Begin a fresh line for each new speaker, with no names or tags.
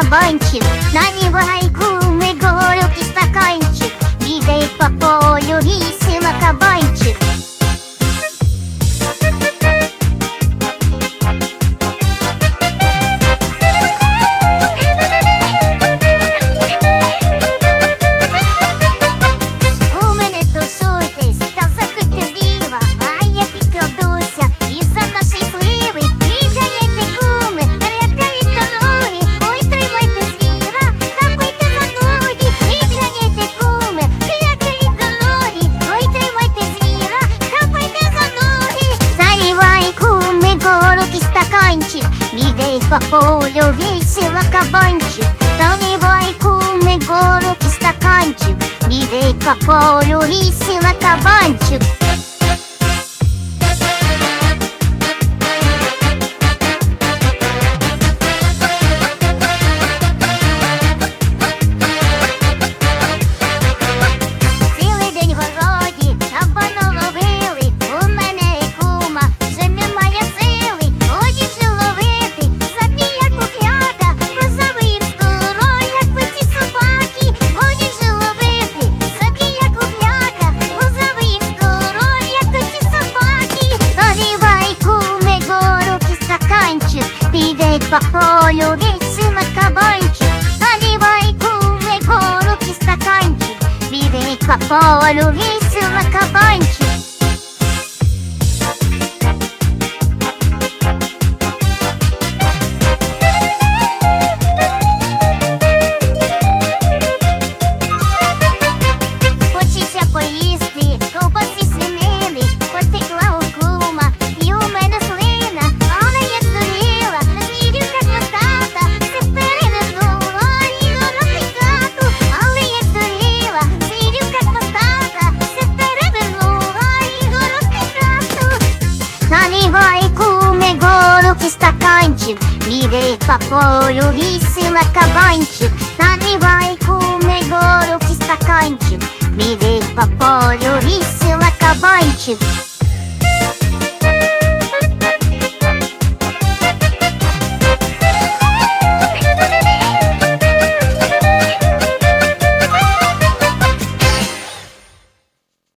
кабанчик. На барабанчик Бегает по полю весело кабанчик. Там его и кумы, город и стаканчик Бегает по полю весело кабанчик. по полю весело кабанчик, Наливай кувы, короб и стаканчик, Бегает по полю весело кабанчик. Atlântico. Mirei papoio, risima cabante. cante. kumegoro fistakante. Mirei isso é cabante.